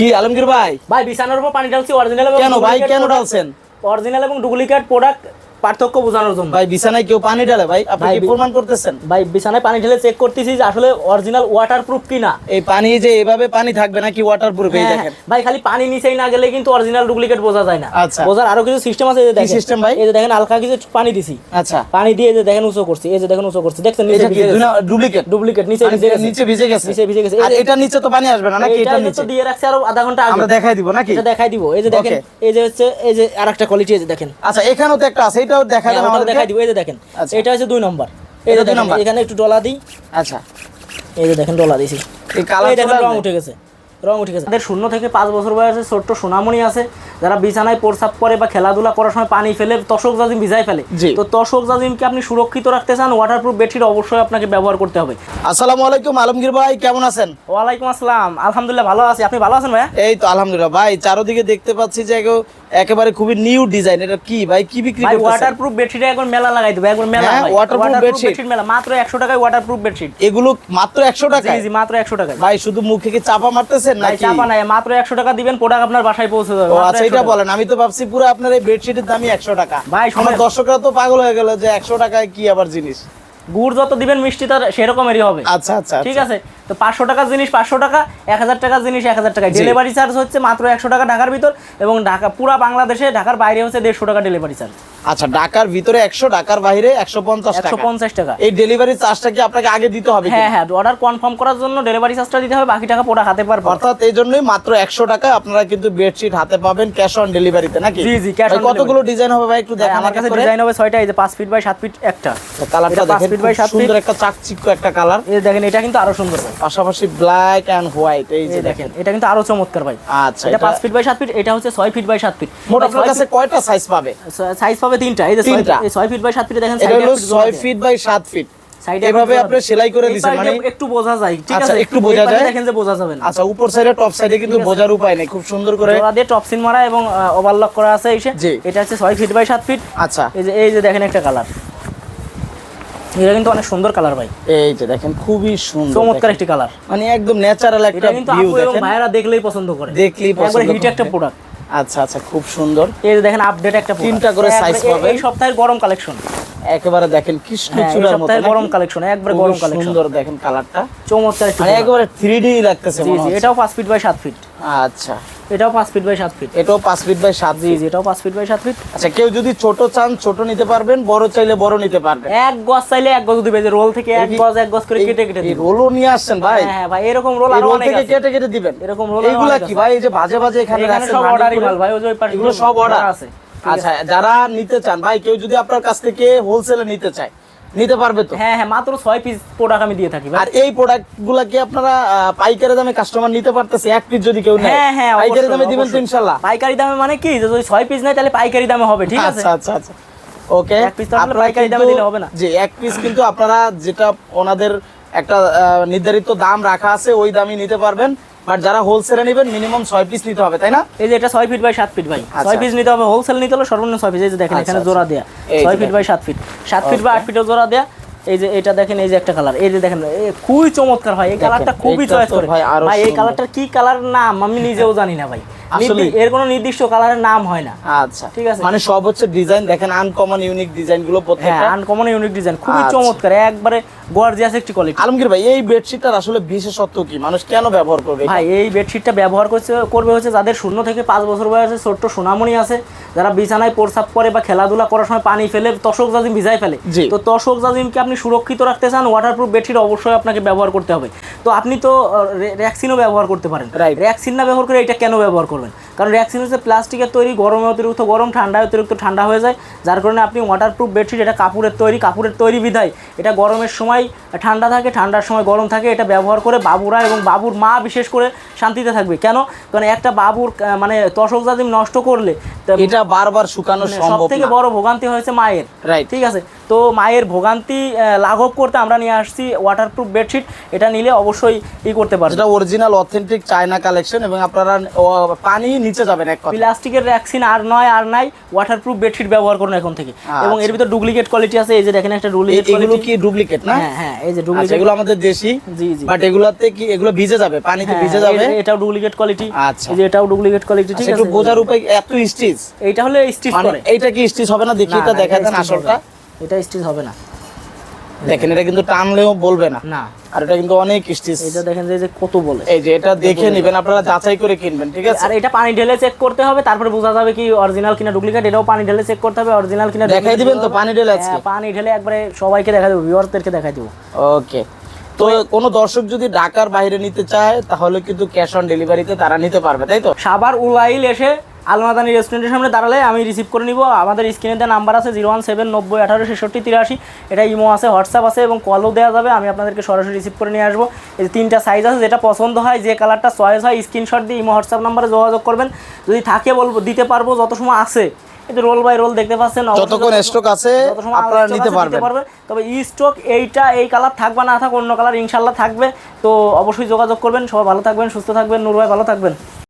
কি আলমগীর ভাই? ভাই বিছানার উপর পানি ঢালছি অরিজিনাল কেন ভাই? কেন ঢালছেন? অরিজিনাল এবং ডুপ্লিকেট প্রোডাক্ট পার্থক্য বোঝানোর জন্য। ভাই বিছানায় কেউ পানি ঢালে? ভাই আপনি কি প্রমাণ করতেছেন? ভাই বিছানায় পানি ঢেলে চেক করতেছি যে আসলে অরিজিনাল ওয়াটার প্রুফ কিনা। এই পানি যে এভাবে পানি থাকবে নাকি ওয়াটার প্রুফ এই হ্যাঁ, দেখেন। ভাই খালি পানি নিচেই না গেলে কিন্তু অরিজিনাল ডুপ্লিকেট বোঝা যায় না। আচ্ছা। বোঝার আরও কিছু সিস্টেম আছে এই যে দেখেন। system ভাই? এই যে দেখেন হালকা কিছু পানি দিছি। আচ্ছা। পানি দিয়ে যে দেখেন উঁচু করছি। এই যে দেখেন উঁচু করছি। দেখছেন নিচে ভিজে গেছে। ডুপ্লিকেট ডুপ্লিকেট নিচে ভিজে গেছে। নিচে ভিজে গেছে। নিচে ভিজে গেছে। আর এটা নিচে তো পানি আসবে না নাকি? এটা নিচে দিয়ে রাখছি আরও আধা ঘণ্টা আগে। আমরা দেখাই দিব নাকি? এটা দেখাই দিব। এই যে দেখেন এই যে হচ্ছে এই যে আরেকটা কোয়ালিটি এই যে দেখেন। আচ্ছা এখানেও তো একটা আছে। এটাও দেখা হ্যাঁ, দেন ওটাও আমাদেরকে। দেখাই দিব। এই যে দেখেন আচ্ছা। এটা হচ্ছে দুই নম্বর। এই যে দুই দেখেন নম্বর। এখানে একটু ডলা দিই। আচ্ছা। এই যে দেখেন ডলা দিছি এই কালার দেখেন রং উঠে গেছে রং উঠে গেছে। তাদের শূন্য থেকে পাঁচ বছর বয়সে ছোট্ট সোনামণি আছে যারা বিছানায় প্রস্রাব করে বা খেলাধুলা করার সময় পানি ফেলে তশক জাজিম ভিজাই ফেলে। তো তশক জাজিমকে আপনি সুরক্ষিত রাখতে চান ওয়াটারপ্রুফ বেডশিট অবশ্যই আপনাকে ব্যবহার করতে হবে। আসসালামু আলাইকুম আলমগীর ভাই কেমন আছেন? ওয়ালাইকুম আসসালাম আলহামদুলিল্লাহ ভালো আছি। আপনি ভালো আছেন ভাইয়া? এই তো আলহামদুলিল্লাহ। ভাই চারদিকে দেখতে পাচ্ছি যে একেবারে খুবই নিউ ডিজাইন এটা কি ভাই? কি বিক্রি করতেছেন? ওয়াটারপ্রুফ বেডশিটে একবার মেলা লাগাই দেবো একবার মেলা হ্যাঁ, Waterproof bedsheet। bedsheet মেলা মাত্র একশো টাকায় ওয়াটারপ্রুফ বেডশিট এগুলো মাত্র একশো টাকা জি জি মাত্র একশো টাকায়। ভাই শুধু মুখে কি চাপা মারতেছেন নাকি? চাপা নাই মাত্র একশো টাকা দিবেন প্রোডাক্ট আপনার বাসায় পৌঁছে যাবে আচ্ছা এটা বলেন আমি তো ভাবছি পুরো আপনার এই বেডশিটের দামই একশো টাকা। ভাই, আমার দর্শকরা তো পাগল হয়ে গেল যে একশো টাকায় কি আবার জিনিস। গুড় যত দিবেন মিষ্টি তার সেরকমেরই হবে। আচ্ছা আচ্ছা ঠিক আচ্ছা। আছে? তো পাঁচশো টাকার জিনিস পাঁচশো টাকা এক হাজার টাকার জিনিস এক হাজার টাকা। ডেলিভারি চার্জ হচ্ছে মাত্র একশো টাকা ঢাকার ভিতর এবং ঢাকা পুরা বাংলাদেশে ঢাকার বাইরে হচ্ছে দেড়শো টাকা ডেলিভারি চার্জ আচ্ছা ঢাকার ভিতরে একশো ঢাকার বাইরে একশো পঞ্চাশ একশো টাকা পঞ্চাশ টাকা। এই ডেলিভারি চার্জটা কি আপনাকে আগে দিতে হবে হ্যাঁ হ্যাঁ অর্ডার কনফার্ম করার জন্য ডেলিভারি চার্জটা দিতে হবে বাকি টাকা প্রোডাক্ট হাতে পারব। অর্থাৎ এই জন্যই মাত্র একশো টাকা আপনারা কিন্তু বেডশিট হাতে পাবেন ক্যাশ অন ডেলিভারিতে নাকি? জি, জি, ভাই, কতগুলো ডিজাইন হবে ভাই একটু ভাই, দেখান আমার কাছে ডিজাইন হবে ছয়টা এই যে পাঁচ ফিট বাই সাত ফিট একটা। কালারটা এটা দেখেন by খুব সাত। সুন্দর একটা চাকচিক্য একটা কালার এই দেখেন এটা কিন্তু আরও সুন্দর ভাই। পাশাপাশি ব্ল্যাক এন্ড হোয়াইট এই যে দেখেন। এটা কিন্তু আরও চমৎকার ভাই। আচ্ছা এটা এটা পাঁচ ফিট বাই সাত ফিট এটা হচ্ছে ছয় ফিট বাই সাত ফিট মোট আপনার কাছে কয়টা সাইজ পাবে? সাইজ পাবে তিনটা। এই যে ছয়-। এই ফিট বাই সাত ফিটে দেখেন ছয় ফিট বাই সাত ফিট সাইডে এভাবে আপনি সেলাই করে মানে একটু বোঝা যায় ঠিক আচ্ছা, আছে? একটু বোঝা যায়। দেখেন যে বোঝা যাবে না। আচ্ছা উপর সাইডে টপ সাইডে কিন্তু বোঝার উপায় নেই খুব সুন্দর করে জোড়া দিয়ে টপসিন মারা এবং ওভারলক করা আছে জি। এটা হচ্ছে ছয় ফিট বাই সাত ফিট আচ্ছা। এই যে এই যে দেখেন একটা কালার এটা কিন্তু অনেক সুন্দর কালার ভাই। এই যে দেখেন খুবই সুন্দর। চমৎকার দেখেন। একটি কালার মানে একদম ন্যাচারাল একটা এটা কিন্তু আপু এবং দেখেন। ভাইয়েরা দেখলেই পছন্দ করে। দেখলেই পছন্দ হিট একটা প্রোডাক্ট আচ্ছা আচ্ছা খুব সুন্দর এই যে দেখেন আপডেট একটা। তিনটা করে সাইজ পাবে। এই সপ্তাহের গরম কালেকশন একেবারে দেখেন হ্যাঁ কৃষ্ণচূড়ার মতো গরম কালেকশন একবার গরম কালেকশন সুন্দর দেখেন কালারটা চমৎকার product। একেবারে লাগতেছে জি মনে জি এটাও পাঁচ ফিট বাই সাত ফিট আচ্ছা। এটাও পাঁচ ফিট বাই সাত ফিট এটাও পাঁচ ফিট বাই সাত জি জি এটাও পাঁচ ফিট বাই সাত ফিট আচ্ছা কেউ যদি ছোট চান ছোট নিতে পারবেন বড় চাইলে বড় নিতে পারবেন। এক গজ চাইলে এক গজ দিবে যে রোল থেকে এক গজ এক গজ করে কেটে কেটে এই দিবে। রোলও নিয়ে আসছেন ভাই? হ্যাঁ হ্যাঁ ভাই এরকম রোল আর অনেক আছে। কেটে কেটে দিবেন। এরকম রোল এইগুলা কি ভাই? এই যে ভাজে ভাজে এখানে রাখছেন সব অর্ডারই মাল ভাই ওই যে ওই পাশে এগুলো সব অর্ডার আছে। আচ্ছা যারা নিতে চান ভাই কেউ যদি আপনার কাছ থেকে হোলসেলে নিতে চায় নিতে পারবে তো? হ্যাঁ হ্যাঁ মাত্র ছয় পিস প্রোডাক্ট আমি দিয়ে থাকি আর এই প্রোডাক্টগুলা কি আপনারা পাইকারি দামে কাস্টমার নিতে পারতেছে? এক পিস যদি কেউ নেয় হ্যাঁ হ্যাঁ পাইকারি দামে দিবেন তো। ইনশাল্লাহ পাইকারি দামে মানে কি? যে যদি ছয় পিস নেয় তাহলে পাইকারি দামে হবে ঠিক আছে? আচ্ছা আচ্ছা আচ্ছা। ওকে এক piece তো পাইকারি দামে দিলে হবে না। যে এক পিস কিন্তু আপনারা যেটা ওনাদের একটা নির্ধারিত দাম রাখা আছে ওই দামই নিতে পারবেন। বাট যারা হোলসেলে নেবেন মিনিমাম ছয় পিস নিতে হবে তাই না? এই যে এটা ছয় ফিট বাই সাত ফিট ভাই। আচ্ছা। ছয় পিস নিতে হবে হোলসেল নিতে হলে সর্বনিম্ন ছয় পিস এই যে দেখেন আচ্ছা, এখানে আচ্ছা। জোড়া দেয়া। ছয় ফিট বাই সাত ফিট সাত ফিট বা আট ফিটের জোড়া দেয়া। এই যে এটা দেখেন এই যে একটা কালার এই যে দেখেন খুবই চমৎকার হয় এই কালারটা খুবই চয়েস করে। ভাই এই। কালারটার কি কালার নাম? আমি নিজেও জানি না ভাই। এর কোনো নির্দিষ্ট কালারের নাম হয় না। আচ্ছা। ঠিক আছে। মানে সব হচ্ছে ডিজাইন দেখেন আনকমন ইউনিক ডিজাইনগুলো প্রত্যেকটা। আনকমন ইউনিক ডিজাইন খুবই আচ্ছা। চমৎকার একবারে গর্জিয়াস একটি কোয়ালিটি আলমগীর ভাই এই বেডশিটটার আসলে বিশেষত্ব কি? মানুষ কেন ব্যবহার করবে ভাই এই বেডশিটটা ব্যবহার করছে করবে হচ্ছে যাদের শূন্য থেকে পাঁচ বছর বয়সে ছোট্ট সোনামণি আছে যারা বিছানায় প্রস্রাব করে বা খেলাধুলা করার সময় পানি ফেলে তশক জাজিম ভিজাই ফেলে। তো তশক জাজিমকে আপনি সুরক্ষিত রাখতে চান ওয়াটারপ্রুফ বেডশিট অবশ্যই আপনাকে ব্যবহার করতে হবে। তো আপনি তো র্যাক্সিনও ব্যবহার করতে পারেন. র্যাক্সিন না ব্যবহার করে এটা কেন ব্যবহার করবেন? কারণ র্যাক্সিন হচ্ছে প্লাস্টিকের তৈরি গরমে অতিরিক্ত গরম ঠান্ডায় অতিরিক্ত ঠান্ডা হয়ে যায় যার কারণে আপনি ওয়াটারপ্রুফ বেডশিট এটা কাপড়ের তৈরি কাপড়ের তৈরি বিধায় এটা গরমের সময় ঠান্ডা থাকে ঠান্ডার সময় গরম থাকে এটা ব্যবহার করে বাবুরা এবং বাবুর মা বিশেষ করে শান্তিতে থাকবে। কেন? কারণ একটা বাবুর মানে তশক জাজিম নষ্ট করলে এটা বারবার শুকানো সব সম্ভব থেকে বড় ভোগান্তি হয়েছে মায়ের. ঠিক আছে? তো মায়ের ভোগান্তি লাঘব করতে আমরা নিয়ে আসছি ওয়াটারপ্রুফ বেডশিট এটা নিলে অবশ্যই ই করতে পারবে। যেটা অরিজিনাল অথেন্টিক চায়না কালেকশন এবং আপনারা পানি নিচে যাবেন এক কথা প্লাস্টিকের ভ্যাকসিন আর নয় আর নাই ওয়াটারপ্রুফ বেডশিট ব্যবহার করুন এখন থেকে। এবং এর ভিতরে ডুপ্লিকেট কোয়ালিটি আছে এই যে দেখেন একটা ডুপ্লিকেট এগুলো কি ডুপ্লিকেট না? হ্যাঁ হ্যাঁ এই যে আচ্ছা ডুপ্লিকেট এগুলো আমাদের দেশি জি জি। বাট এগুলাতে কি এগুলো ভিজে যাবে? পানিতে হ্যাঁ, ভিজে যাবে? এটাও ডুপ্লিকেট কোয়ালিটি আচ্ছা। এই যে এটাও ডুপ্লিকেট কোয়ালিটি ঠিক আচ্ছা, একটু আছে। বোঝার উপায় এত স্টিচ এটা হলে স্টিচ মানে করে। এইটা কি স্টিচ হবে না? দেখি এটা দেখা এটা হবে আসলটা। এটা স্টিচ হবে না। দেখেন এটা কিন্তু টানলেও বলবে না। না। আর এটা কিন্তু অনেক স্টিচ এটা দেখেন যে কত বলে। এই যে এটা দেখে নেবেন আপনারা যাচাই করে কিনবেন ঠিক আছে? আর এটা পানি ঢেলে চেক করতে হবে তারপরে বোঝা যাবে কি অরিজিনাল কিনা ডুপ্লিকেট এটাও পানি ঢেলে চেক করতে হবে অরিজিনাল কিনা দেখাই দিবেন তো পানি ঢেলে আজকে। হ্যাঁ, পানি ঢেলে একবারে সবাইকে দেখা দেবো ভিউয়ারদেরকে দেখাই দেবো। ওকে। তো কোনো দর্শক যদি ঢাকার বাইরে নিতে চায় তাহলে কিন্তু ক্যাশ অন ডেলিভারিতে তারা নিতে পারবে তাই তো? সাবার উলাইল এসে আলমাদানি রেস্টুরেন্টের সামনে দাঁড়ালে আমি রিসিভ করে নিব। আমাদের স্ক্রিনে দেওয়া নাম্বার আছে জিরো ওয়ান সেভেন নব্বই আঠারো ছেষট্টি তিরাশি। এটা ইমো আছে হোয়াটসঅ্যাপ আছে এবং কলও দেওয়া যাবে। আমি আপনাদেরকে সরাসরি রিসিভ করে নিয়ে আসব। এই তিনটা সাইজ আছে যেটা পছন্দ হয় যে কালারটা চয়েস হয় স্ক্রিনশট দিয়ে ইমো হোয়াটসঅ্যাপ নাম্বারে যোগাযোগ করবেন। যদি থাকে বলব দিতে পারব যত সময় আছে। কিন্তু রোল বাই রোল দেখতে পাচ্ছেন যতক্ষণ স্টক আছে আপনারা নিতে পারবেন। পারবেন। তবে ই স্টক এইটা এই কালার থাকবে না থাক অন্য কালার ইনশাল্লাহ থাকবে। তো অবশ্যই যোগাযোগ করবেন। সবাই ভালো থাকবেন সুস্থ থাকবেন। নূর ভাই ভালো থাকবেন।